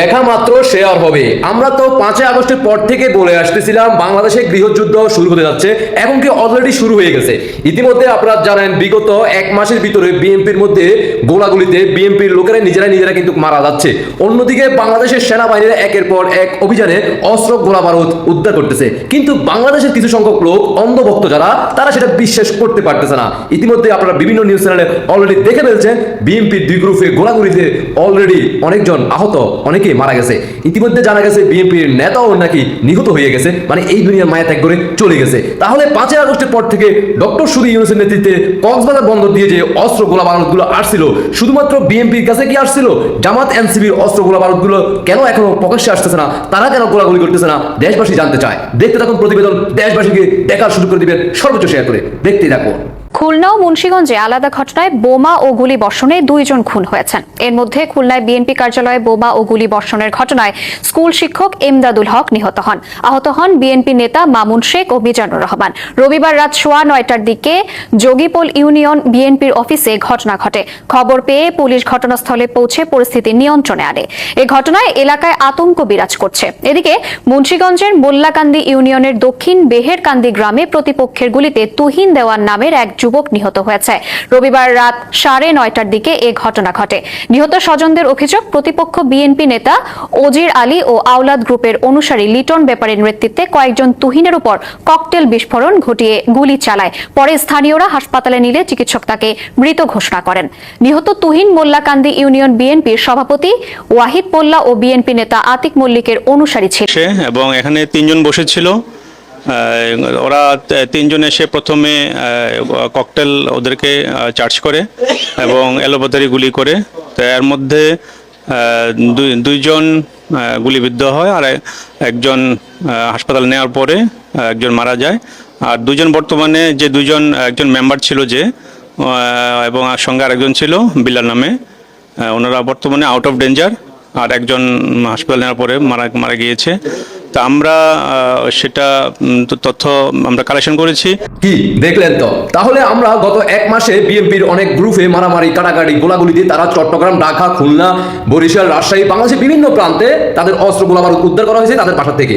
দেখা মাত্র শেয়ার হবে। আমরা তো পাঁচই আগস্টের পর থেকে বলে আসতেছিলাম, বাংলাদেশে গৃহযুদ্ধ শুরু হতে যাচ্ছে এবং কি অলরেডি শুরু হয়ে গেছে। ইতিমধ্যে আপনারা জানেন, বিগত এক মাসের ভিতরে বিএনপির মধ্যে গোলাগুলিতে বিএনপির লোকেরা নিজেরা নিজেরা কিন্তু মারা যাচ্ছে। অন্যদিকে বাংলাদেশের সেনাবাহিনীরা একের পর এক অভিযানে অস্ত্র গোলা বারুদ উদ্ধার করতেছে। কিন্তু বাংলাদেশের কিছু সংখ্যক লোক, অন্ধভক্ত যারা, তারা সেটা বিশ্বাস করতে পারতেছে না। ইতিমধ্যে আপনারা বিভিন্ন নিউজ চ্যানেলে অলরেডি দেখে ফেলছেন, বিএনপির দুই গ্রুপে গোলাগুলিতে অলরেডি অনেকজন আহত, অনেকে মারা গেছে। ইতিমধ্যে জানা গেছে বিএনপির নেতাও নাকি নিহত হয়ে গেছে। মানে এই দুনিয়ার মায়া ত্যাগ করে চলে গেছে। তাহলে পাঁচই আগস্টের পর থেকে ডক্টর সুদী ইউনুসের নেতৃত্বে কক্সবাজার বন্দর দিয়ে যে অস্ত্র গোলা বারুদগুলো আসছিল, শুধুমাত্র বিএনপির কাছে কি আসছিল? জামাত এনসিবির অস্ত্র গোলা বারুদগুলো কেন এখনও প্রকাশ্যে আসতেছে না? তারা কেন গোলাগুলি করতেছে না? দেশবাসী জানতে চায়। দেখতে থাকুন প্রতিবেদন। দেশবাসীকে দেখার সুযোগ করে দিবেন সর্বোচ্চ শেয়ার করে। দেখতেই থাকুন। খুলনা ও মুন্সিগঞ্জে আলাদা ঘটনায় বোমা ও গুলি বর্ষণে দুইজন খুন হয়েছেন। এর মধ্যে খুলনায় বিএনপি কার্যালয়ে বোমা ও গুলি বর্ষণের ঘটনায় স্কুল শিক্ষক এমদাদুল হক নিহত হন। আহত হন বিএনপি নেতা মামুন শেখ ও মিজানুর রহমান। রবিবার রাত সোয়া নয়টার দিকে যোগীপোল ইউনিয়ন বিএনপির অফিসে ঘটনা ঘটে। খবর পেয়ে পুলিশ ঘটনাস্থলে পৌঁছে পরিস্থিতি নিয়ন্ত্রণে আনে। এ ঘটনায় এলাকায় আতঙ্ক বিরাজ করছে। এদিকে মুন্সিগঞ্জের মোল্লাকান্দি ইউনিয়নের দক্ষিণ বেহেরকান্দি গ্রামে প্রতিপক্ষের গুলিতে তুহিন দেওয়ান নামের এক যুবক নিহত হয়েছে। রবিবার রাত সাড়ে নয়টার দিকে এ ঘটনা ঘটে। নিহত স্বজনদের অভিযোগ, প্রতিপক্ষ বিএনপি নেতা ওজির আলী ও আওলাদ গ্রুপের অনুসারী লিটন ব্যাপারীর নেতৃত্বে কয়েকজন তুহিনের উপর ককটেল বিস্ফোরণ ঘটিয়ে গুলি চালায়। পরে স্থানীয়রা হাসপাতালে নিলে চিকিৎসক তাকে মৃত ঘোষণা করেন। নিহত তুহিন মোল্লাকান্দি ইউনিয়ন বিএনপির সভাপতি, ওয়াহিদ মোল্লা ও বিএনপি নেতা আতিক মল্লিকের অনুসারী ছিল এবং এখানে তিনজন বসেছিল। ওরা তিনজন এসে প্রথমে ককটেল ওদেরকে চার্জ করে এবং এলোপাতারি গুলি করে। তো এর মধ্যে দুই- দুইজন গুলিবিদ্ধ হয় আর একজন হাসপাতাল নেওয়ার পরে একজন মারা যায়। আর দুজন বর্তমানে যে দুজন একজন মেম্বার ছিল যে এবং আর সঙ্গে আরেকজন ছিল বিল্লার নামে ওনারা বর্তমানে আউট অফ ডেঞ্জার আর একজন হাসপাতাল নেওয়ার পরে মারা মারা গিয়েছে। তা আমরা সেটা তথ্য আমরা কালেকশন করেছি। কি, দেখলেন তো? তাহলে আমরা গত এক মাসে বিএনপির অনেক গ্রুপে মারামারি, কাটাকাটি, গোলাগুলি দিয়ে তারা চট্টগ্রাম, ঢাকা, খুলনা, বরিশাল, রাজশাহী, বাংলাদেশের বিভিন্ন প্রান্তে তাদের অস্ত্র গোলাবারুদ উদ্ধার করা হয়েছে তাদের বাসা থেকে।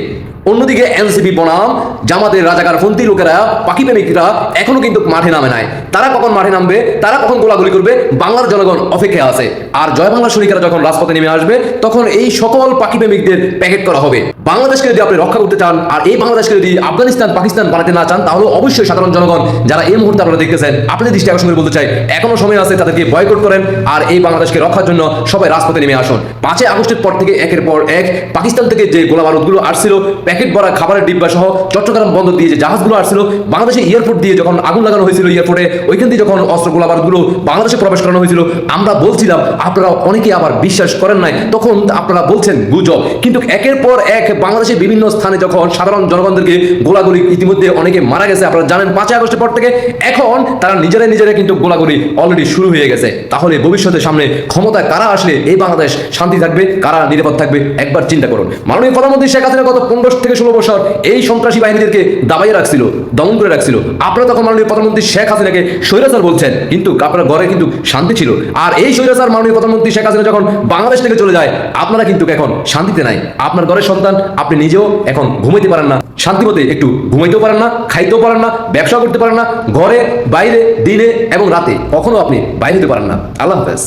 অন্যদিকে এনসিপি বনাম, জামাতের রাজাকার ফন্তি লোকেরা, পাখি প্রেমিকরা এখনও কিন্তু মাঠে নামে নাই। তারা কখন মাঠে নামবে? তারা কখন গোলাগুলি করবে? বাংলার জনগণ অপেক্ষায় আছে। আর জয় বাংলা সৈনিকরা যখন রাজপথে নেমে আসবে, তখন এই সকল পাখি প্রেমিকদের প্যাকেট করা হবে। বাংলাদেশকে যদি আপনি রক্ষা করতে চান, আর এই বাংলাদেশকে যদি আফগানিস্তান, পাকিস্তান বানাতে না চান, তাহলে অবশ্যই সাধারণ জনগণ যারা এই মুহূর্তে আপনারা দেখতেছেন, আপনাদের দৃষ্টি আকর্ষণ করে বলতে চাই, এখনও সময় আছে তাদেরকে বয়কট করেন, আর এই বাংলাদেশকে রক্ষার জন্য সবাই রাজপথে নেমে আসুন। পাঁচই আগস্টের পর থেকে একের পর এক পাকিস্তান থেকে যে গোলা বারুদগুলো আসছিল প্যাকেট ভরা খাবারের ডিব্বা সহ চট্টগ্রাম বন্দর দিয়ে যে জাহাজগুলো আসছিল, বাংলাদেশে এয়ারপোর্ট দিয়ে যখন আগুন লাগানো হয়েছিল এয়ারপোর্টে ওইখান দিয়ে যখন অস্ত্র গোলা বারুদগুলো বাংলাদেশে প্রবেশ করানো হয়েছিল, আমরা বলছিলাম, আপনারা অনেকে আবার বিশ্বাস করেন নাই। তখন আপনারা বলছেন, গুজব। কিন্তু একের পর এক বাংলাদেশের বিভিন্ন স্থানে যখন সাধারণ জনগণদেরকে গোলাগুলি ইতিমধ্যে অনেকে মারা গেছে, আপনারা জানেন, পাঁচই আগস্টের পর থেকে এখন তারা নিজেরাই নিজেরা কিন্তু গোলাগুলি অলরেডি শুরু হয়ে গেছে। তাহলে ভবিষ্যতে সামনে ক্ষমতায় কারা আসলে এই বাংলাদেশ শান্তি থাকবে, কারা নিরাপদ থাকবে, একবার চিন্তা করুন। মাননীয় প্রধানমন্ত্রী শেখ হাসিনা গত পনেরো থেকে ষোলো বছর এই সন্ত্রাসী বাহিনীদেরকে দাবাইয়ে রাখছিল, দমন করে রাখছিল। আপনারা তখন মাননীয় প্রধানমন্ত্রী শেখ হাসিনাকে স্বৈরাচার বলছেন, কিন্তু আপনার ঘরে কিন্তু শান্তি ছিল। আর এই স্বৈরাচার মাননীয় প্রধানমন্ত্রী শেখ হাসিনা যখন বাংলাদেশ থেকে চলে যায়, আপনারা কিন্তু এখন শান্তিতে নাই। আপনার ঘরের সন্তান, আপনি নিজেও এখন ঘুমাইতে পারেন না। শান্তিমতে একটু ঘুমাইতেও পারেন না, খাইতেও পারেন না, ব্যবসা করতে পারেন না, ঘরে, বাইরে, দিনে এবং রাতে কখনো আপনি বাইরে হতে পারেন না। আল্লাহ হাফেজ।